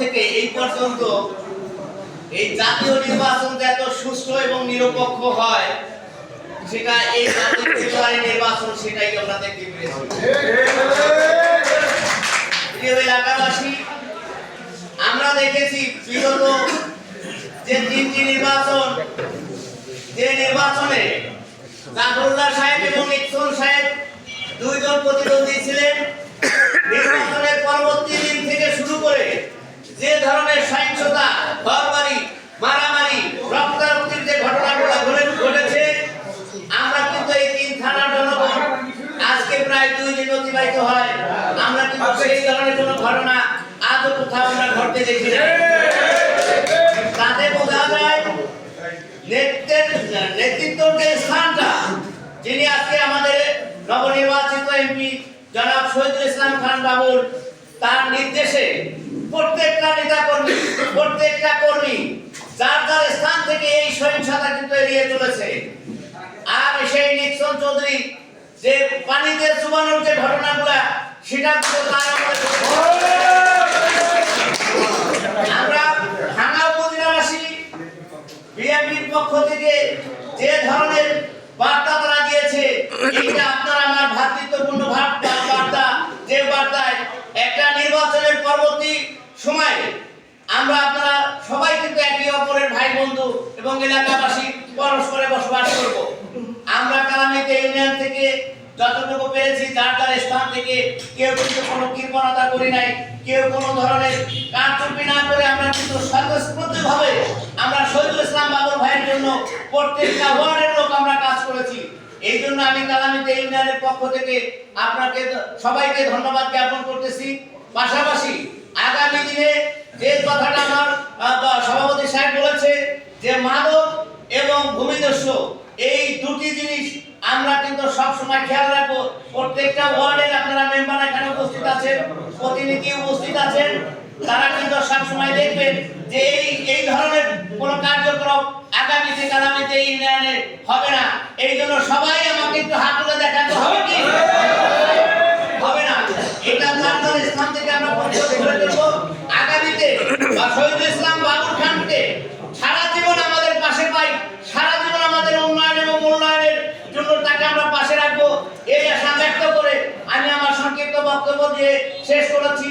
থেকে এই পর্যন্ত এই জাতীয় নির্বাচন এত সুষ্ঠু এবং নিরপেক্ষ হয়, সেটা এই জাতীয় নির্বাচন সেটাই আমরা দেখতে প্রিয় এলাকাবাসী, আমরা দেখেছি বিগত যে তিনটি নির্বাচন, যে নির্বাচনে জাফরুল্লাহ সাহেব এবং ইকসন সাহেব দুইজন প্রতিদ্বন্দ্বী ছিলেন। নির্বাচনের পরবর্তী দিন থেকে শুরু করে যে ধরনের সহিংসতা ঘরবাড়ি মারামারি রক্তারক্তির যে ঘটনাগুলো ঘটে ঘটেছে আমরা কিন্তু এই তিন থানার জনগণ। আজকে প্রায় দুই দিন অতিবাহিত হয়। আমরা কিন্তু সেই ধরনের কোনো ঘটনা আজও কোথাও আমরা ঘটতে দেখি না। তাতে বোঝা যায় নেতৃত্বের নেতৃত্বর যে স্থানটা যিনি আজকে আমাদের নবনির্বাচিত এমপি জনাব শহীদুল ইসলাম খান বাবুর তার নির্দেশে প্রত্যেকটা নেতা কর্মী প্রত্যেকটা কর্মী, যার যার স্থান থেকে এই সহিংসতা কিন্তু এড়িয়ে চলেছে। আর সেই নিক্সন চৌধুরী, যে পানিতে চুবানোর যে ঘটনাগুলা, সেটা আমরা ভাঙা উপজেলাবাসী, বিএনপির পক্ষ থেকে যে ধরনের বার্তা তারা দিয়েছে এটা আপনার আমার ভ্রাতৃত্বপূর্ণ বার্তা বার্তা যে বার্তায় একটা নির্বাচনের পরবর্তী সময়ে আমরা আপনারা সবাই কিন্তু একে অপরের ভাই বন্ধু এবং এলাকাবাসী পরস্পরে বসবাস করব। আমরা কালামিতে ইউনিয়ন থেকে যতটুকু পেরেছি, যার যার স্থান থেকে কেউ কিন্তু কোনো কৃপণতা করি নাই, কেউ কোনো ধরনের কারচুপি না করে আমরা কিন্তু স্বতঃস্ফূর্তভাবে আমরা শহীদুল ইসলাম বাবুর ভাইয়ের জন্য প্রত্যেকটা ওয়ার্ডের লোক আমরা কাজ করেছি। এই জন্য আমি কালামিতে ইউনিয়নের পক্ষ থেকে আপনাকে সবাইকে ধন্যবাদ জ্ঞাপন করতেছি। পাশাপাশি দিনে যে কথাটা আমার সভাপতি সাহেব বলেছে যে মাদক এবং ভূমিদস্যু, এই দুটি জিনিস আমরা কিন্তু সব সময় খেয়াল রাখব। প্রত্যেকটা ওয়ার্ডের আপনারা মেম্বার এখানে উপস্থিত আছেন, প্রতিনিধি উপস্থিত আছেন, তারা কিন্তু সব সময় দেখবেন যে এই এই ধরনের কোন কার্যক্রম আগামীতে কালামিতে ইউনিয়নে হবে না। এই জন্য সবাই আমাকে একটু হাত বা ইসলাম বাবুর খানকে সারা জীবন আমাদের পাশে পাই, সারা জীবন আমাদের উন্নয়ন এবং উন্নয়নের জন্য তাকে আমরা পাশে রাখব। এই আশা করে আমি আমার সংক্ষিপ্ত বক্তব্য দিয়ে শেষ করেছি।